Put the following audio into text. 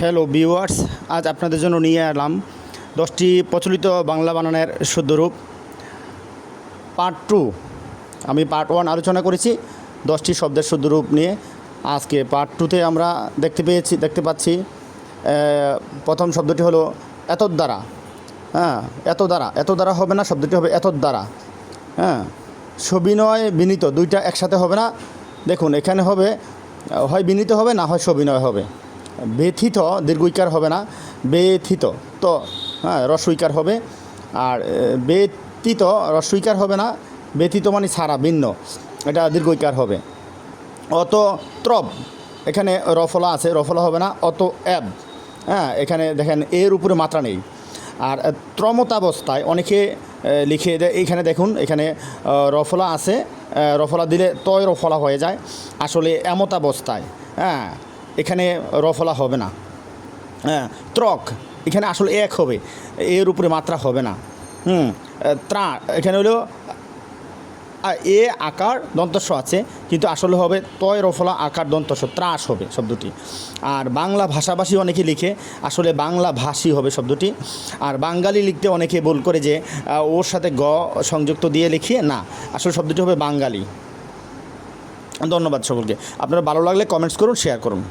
Hello viewers আজ আপনাদের জন্য নিয়ে এলাম দশটি প্রচলিত বাংলা বানানের শুদ্ধরূপ পার্ট টু আমি পার্ট ওয়ান আলোচনা করেছি দশটি শব্দের শুদ্ধরূপ নিয়ে। আজকে পার্ট টুতে আমরা দেখতে পেয়েছি, দেখতে পাচ্ছি প্রথম শব্দটি হলো এত দ্বারা হ্যাঁ এত দ্বারা এত দ্বারা হবে না, শব্দটি হবে এত দ্বারা হ্যাঁ সবিনয়, বিনীত, দুইটা একসাথে হবে না। দেখুন, এখানে হবে, হয় বিনীত হবে, না হয় সবিনয় হবে। ব্যথিত দীর্ঘইকার হবে না ব্যথিত। তো হ্যাঁ রসইকার হবে। আর আহ, ব্যতীত রসইকার হবে না ব্যথিত মানে সারা ভিন্ন। এটা দীর্ঘইকার হবে। অত ত্রব এখানে রফলা আছে রফলা হবে না অত অ্যাব হ্যাঁ এখানে দেখেন এর উপরে মাত্রা নেই। আর ত্রমতাবস্থায় অনেকে লিখে দেয় এইখানে দেখুন এখানে রফলা আছে রফলা দিলে তয় রফলা হয়ে যায়। আসলে এমতাবস্থায় হ্যাঁ। এখানে রফলা হবে না। হ্যাঁ ত্রক, এখানে আসলে এক হবে। এর উপরে মাত্রা হবে না। হুম, ত্রা, এখানে হলো এ, আকার, দন্তস্ব আছে, কিন্তু আসলে হবে তয় রফলা আকার, দন্তস্ব, ত্রাস হবে শব্দটি। আর বাংলা ভাষাভাষী অনেকে লিখে, আসলে বাংলা ভাষী হবে শব্দটি। আর বাঙালি লিখতে অনেকে ভুল করে যে ওর সাথে গ সংযুক্ত দিয়ে লিখে না, আসলে শব্দটি হবে বাঙালি। ধন্যবাদ সকলকে। আপনার ভালো লাগলে কমেন্টস করুন শেয়ার করুন।